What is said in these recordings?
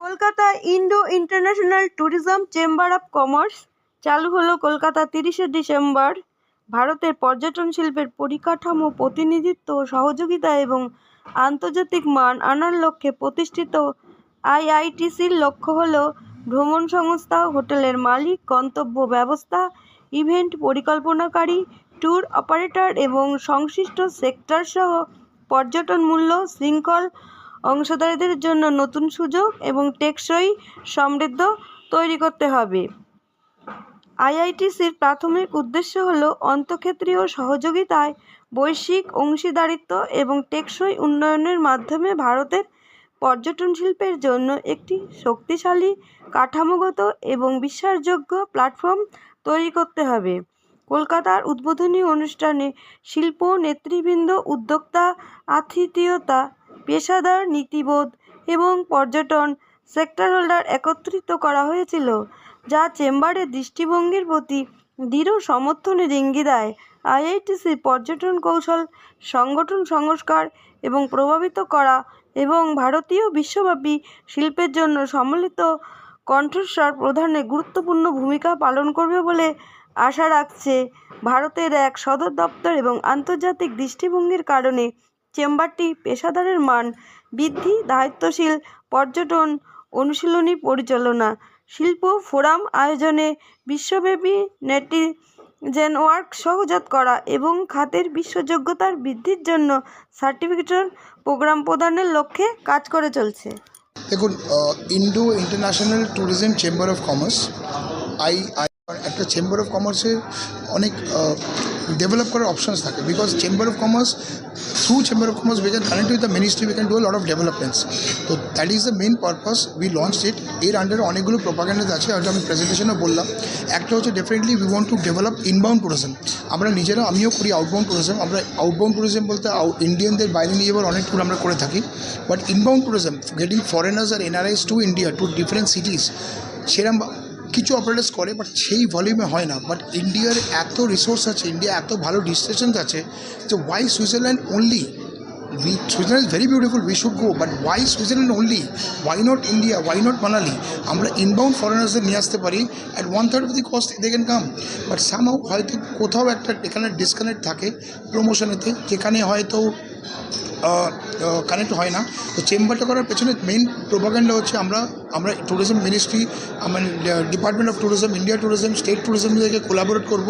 Kolkata indo international tourism chamber of commerce চালু হলো কলকাতা তিরিশে ডিসেম্বর। ভারতের পর্যটন শিল্পের পরিকাঠামো, প্রতিনিধিত্ব, সহযোগিতা এবং আন্তর্জাতিক মান আনার লক্ষ্যে প্রতিষ্ঠিত আইআইটিসির লক্ষ্য হল ভ্রমণ সংস্থা হোটেলের মালিক, গন্তব্য ব্যবস্থা, ইভেন্ট পরিকল্পনাকারী, ট্যুর অপারেটর এবং সংশ্লিষ্ট সেক্টর সহ পর্যটন মূল্য, শৃঙ্খল অংশীদারদের জন্য নতুন সুযোগ এবং টেকসই সমৃদ্ধ তৈরি করতে হবে। আইআইটিসির প্রাথমিক উদ্দেশ্য হল অন্তঃক্ষেত্রীয় সহযোগিতায় বৈশ্বিক অংশীদারিত্ব এবং টেকসই উন্নয়নের মাধ্যমে ভারতের পর্যটন শিল্পের জন্য একটি শক্তিশালী, কাঠামোগত এবং বিশ্বাসযোগ্য প্ল্যাটফর্ম তৈরি করতে হবে। কলকাতার উদ্বোধনী অনুষ্ঠানে শিল্প নেতৃবৃন্দ, উদ্যোক্তা, আতিথেয়তা পেশাদার, নীতিবোধ এবং পর্যটন সেক্টর হোল্ডার একত্রিত করা হয়েছিল, যা চেম্বারের দৃষ্টিভঙ্গির প্রতি দৃঢ় সমর্থনের ইঙ্গিত দেয়। আইআইটিসি পর্যটন কৌশল, সংগঠন সংস্কার এবং প্রভাবিত করা এবং ভারতীয় বিশ্বব্যাপী শিল্পের জন্য সম্মিলিত কণ্ঠস্বর প্রধানে গুরুত্বপূর্ণ ভূমিকা পালন করবে বলে আশা রাখছে ভারতের এক সদর দপ্তর এবং আন্তর্জাতিক দৃষ্টিভঙ্গির কারণে চেম্বারটি পেশাদারের মান বৃদ্ধি, দায়িত্বশীল, পর্যটন অনুশীলনী পরিচালনা, শিল্প ফোরাম আয়োজনে বিশ্বব্যাপী নেটিজেন ওয়ার্ক সহজাত করা এবং খাতের বিশ্বযোগ্যতার বৃদ্ধির জন্য সার্টিফিকেশন প্রোগ্রাম প্রদানের লক্ষ্যে কাজ করে চলছে। দেখুন indo international tourism chamber of commerce I একটা চেম্বার অফ কমার্সের অনেক ডেভেলপ করার অপশানস থাকে। Because chamber of commerce through chamber of commerce we can connect with the ministry we can do lot of developments তো that is the main purpose we launch it এর আন্ডারে অনেকগুলো প্রোপাগ্যান্ডাস আছে, হয়তো আমি প্রেজেন্টেশনে বললাম। একটা হচ্ছে definitely we want to develop inbound tourism আমরা নিজেরা, আমিও করি আউটবাউন্ড ট্যুরিজম আমরা আউটবাউন্ড ট্যুরিজম বলতে ইন্ডিয়ানদের বাইরে নিয়ে যাওয়ার অনেক ট্যুর আমরা করে থাকি। But inbound tourism getting foreigners R NRIs to India to different cities সেরকম কিছু অপারেটার্স করে বাট সেই ভলিউমে হয় না। বাট ইন্ডিয়ার এত রিসোর্স আছে ইন্ডিয়া এত ভালো ডিস্টেশনস আছে, যে why Switzerland only we Switzerland is very beautiful we should go but why Switzerland only why not India why not Manali আমরা ইনবাউন্ড ফরেনার্সদের নিয়ে আসতে পারি at one third of the cost they can come but somehow হয়তো কোথাও একটা এখানে disconnect থাকে প্রমোশনেতে যেখানে হয়তো কানেক্ট হয় না। তো চেম্বারটা করার পেছনে মেইন প্রোপাগান্ডা হচ্ছে আমরা আমরা ট্যুরিজম মিনিস্ট্রি আমার department of tourism India tourism state ট্যুরিজমদেরকে collaborate করব।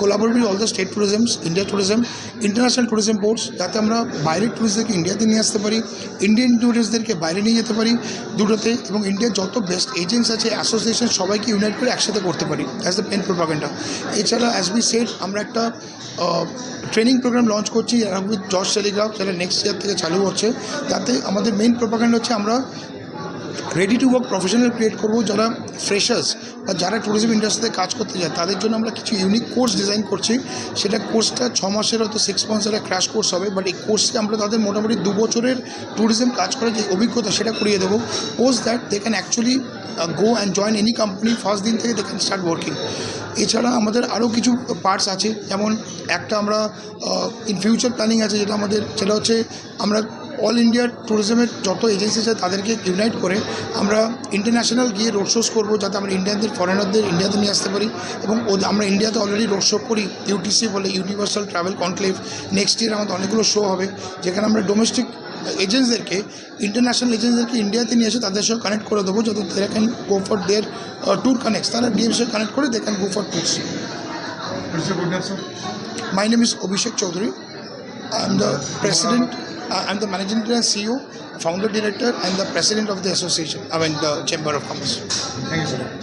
Collaborate with all the state tourisms India tourism international tourism boards যাতে আমরা বাইরের ট্যুরিস্টদেরকে ইন্ডিয়াতে নিয়ে আসতে পারি ইন্ডিয়ান ট্যুরিস্টদেরকে বাইরে নিয়ে যেতে পারি দুটোতে, এবং ইন্ডিয়ার যত বেস্ট এজেন্টস আছে অ্যাসোসিয়েশন সবাইকে ইউনাইট করে একসাথে করতে পারি। অ্যাজ দ্য মেন প্রোপাগান্ডা এছাড়া অ্যাজ বি সেট আমরা একটা ট্রেনিং প্রোগ্রাম লঞ্চ করছি উইথ জর্জ টেলিগ্রাফ যেটা নেক্সট ইয়ার থেকে চালু হচ্ছে। যাতে আমাদের মেইন প্রোপাগান্ড হচ্ছে আমরা ready to work professional create করব যারা ফ্রেশার্স বা যারা ট্যুরিজম ইন্ডাস্ট্রিতে কাজ করতে যায়, তাদের জন্য আমরা কিছু ইউনিক কোর্স ডিজাইন করছি। সেটা কোর্সটা ছ মাসের হয়তো সিক্স মান্থসের ক্র্যাশ কোর্স হবে বাট এই কোর্সে আমরা তাদের মোটামুটি দু বছরের ট্যুরিজম কাজ করার যে অভিজ্ঞতা সেটা করিয়ে দেবো। Post that they can actually go and join any company first দিন থেকে দে ক্যান স্টার্ট ওয়ার্কিং এছাড়া আমাদের আরও কিছু পার্টস আছে, যেমন একটা আমরা ইন ফিউচার প্ল্যানিং আছে যেটা আমাদের, সেটা হচ্ছে আমরা অল ইন্ডিয়া ট্যুরিজমের যত এজেন্সি আছে তাদেরকে ইউনাইট করে আমরা ইন্টারন্যাশনাল গিয়ে রোড শোস করব যাতে আমরা ইন্ডিয়ানদের ফরেনারদের ইন্ডিয়াতে নিয়ে আসতে পারি এবং আমরা ইন্ডিয়াতে অলরেডি রোড শো করি ইউটিসি বলে universal travel conclave next year আমাদের অনেকগুলো শো হবে যেখানে আমরা ডোমেস্টিক এজেন্টসদেরকে ইন্টারন্যাশনাল এজেন্টসদেরকে ইন্ডিয়াতে নিয়ে এসে তাদের সঙ্গে কানেক্ট করে দেবো যাতে তারা can go for their tour connects তারা ডিএম সঙ্গে কানেক্ট করে they can go for tours My name is Abhishek Chaudhary. I'm the president, uh, I'm the managing director, CEO, founder director, and the president of the association, I mean the Chamber of Commerce. Thank you, sir.